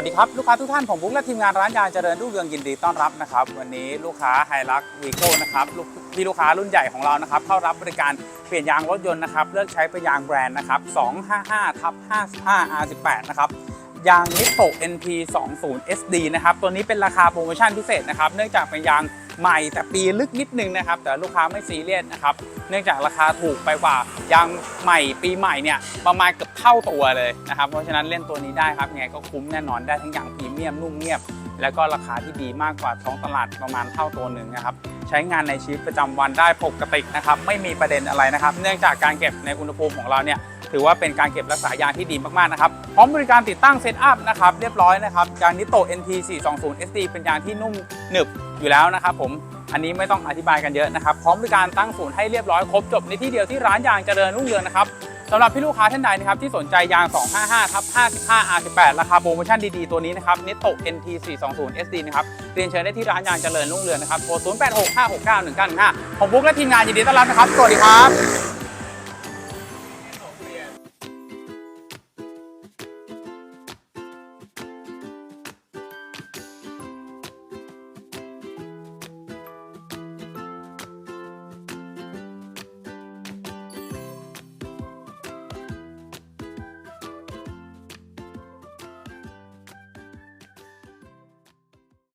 วัสดีครับ ลูกค้าทุกท่านผมบุ๊กและทีมงานร้านยางเจริญรุ่งเรืองยินดีต้อนรับนะครับ วันนี้ลูกค้าไฮรักวีโก้นะครับพี่ลูกค้ารุ่นใหญ่ของเรานะครับเข้ารับบริการเปลี่ยนยางรถยนต์นะครับเลือกใช้เป็นยางแบรนด์นะครับ255ทับ55 R18 นะครับยางนิโต NP 20 SD นะครับตัวนี้เป็นราคาโปรโมชั่นพิเศษนะครับเนื่องจากเป็นยาง ใหม่แต่ปีลึกนิดนึงนะครับ แต่ลูกค้าไม่ซีเรียสนะครับ เนื่องจากราคาถูกไปกว่ายางใหม่ปีใหม่เนี่ยประมาณเกือบเท่าตัวเลยนะครับ เพราะฉะนั้นเล่นตัวนี้ได้ครับยังไงก็คุ้มแน่นอนได้ทั้งยางพรีเมียมนุ่มเงียบ แล้วก็ราคาที่ดีมากกว่าท้องตลาดประมาณเท่าตัวหนึ่งนะครับ ใช้งานในชีวิตประจำวันได้ปกตินะครับ ไม่มีประเด็นอะไรนะครับ เนื่องจากการเก็บในอุณหภูมิของเราเนี่ยถือว่าเป็นการเก็บรักษายางที่ดีมากๆนะครับ พร้อมบริการติดตั้งเซตอัพนะครับเรียบร้อยนะครับยางนิโต NT 420 SD เป็นยางที่นุ่มหนึบอยู่แล้วนะครับผมอันนี้ไม่ต้องอธิบายกันเยอะนะครับ พร้อมบริการตั้งศูนย์ให้เรียบร้อยครบจบในที่เดียวที่ร้านยางเจริญรุ่งเรืองนะครับ สำหรับพี่ลูกค้าท่านใดนะครับที่สนใจยาง 255ทับ55 R18 ราคาโปรโมชั่นดีๆ ตัวนี้นะครับ Netto NT 420 SD นะครับ เรียนเชิญได้ที่ร้านยางเจริญรุ่งเรืองนะครับ โทร 0865691915ผมบุ๊กและทีมงานยินดีต้อนรับนะครับ สวัสดีครับ